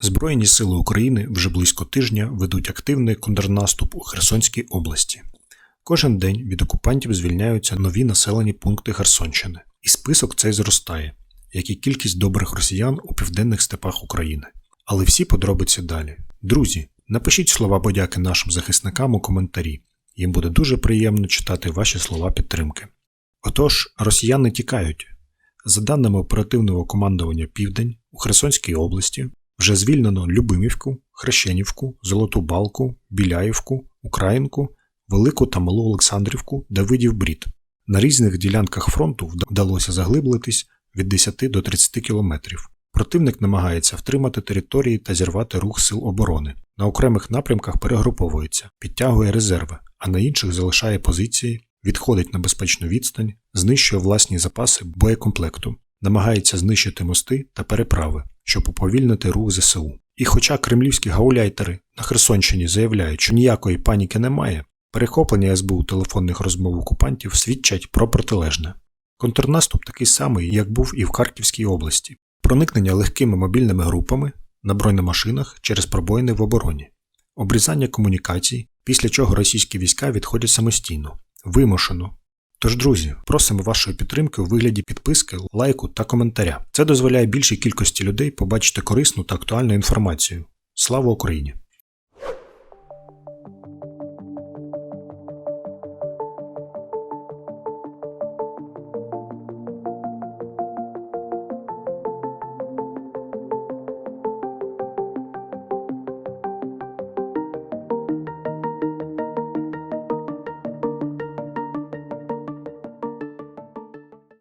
Збройні сили України вже близько тижня ведуть активний контрнаступ у Херсонській області. Кожен день від окупантів звільняються нові населені пункти Херсонщини, і список цей зростає, як і кількість добрих росіян у південних степах України. Але всі подробиці далі. Друзі, напишіть слова подяки нашим захисникам у коментарі. Їм буде дуже приємно читати ваші слова підтримки. Отож, росіяни тікають. За даними оперативного командування Південь у Херсонській області вже звільнено Любимівку, Хрещенівку, Золоту Балку, Біляївку, Українку, Велику та Малу Олександрівку, Давидів Брід. На різних ділянках фронту вдалося заглиблитись від 10 до 30 кілометрів. Противник намагається втримати території та зірвати рух сил оборони. На окремих напрямках перегруповується, підтягує резерви, а на інших залишає позиції, відходить на безпечну відстань, знищує власні запаси боєкомплекту, намагається знищити мости та переправи, щоб уповільнити рух ЗСУ. І хоча кремлівські гауляйтери на Херсонщині заявляють, що ніякої паніки немає, перехоплення СБУ телефонних розмов окупантів свідчать про протилежне. Контрнаступ такий самий, як був і в Харківській області. Проникнення легкими мобільними групами на бронемашинах через пробоїни в обороні, обрізання комунікацій, після чого російські війська відходять самостійно, вимушено. Тож, друзі, просимо вашої підтримки у вигляді підписки, лайку та коментаря. Це дозволяє більшій кількості людей побачити корисну та актуальну інформацію. Слава Україні!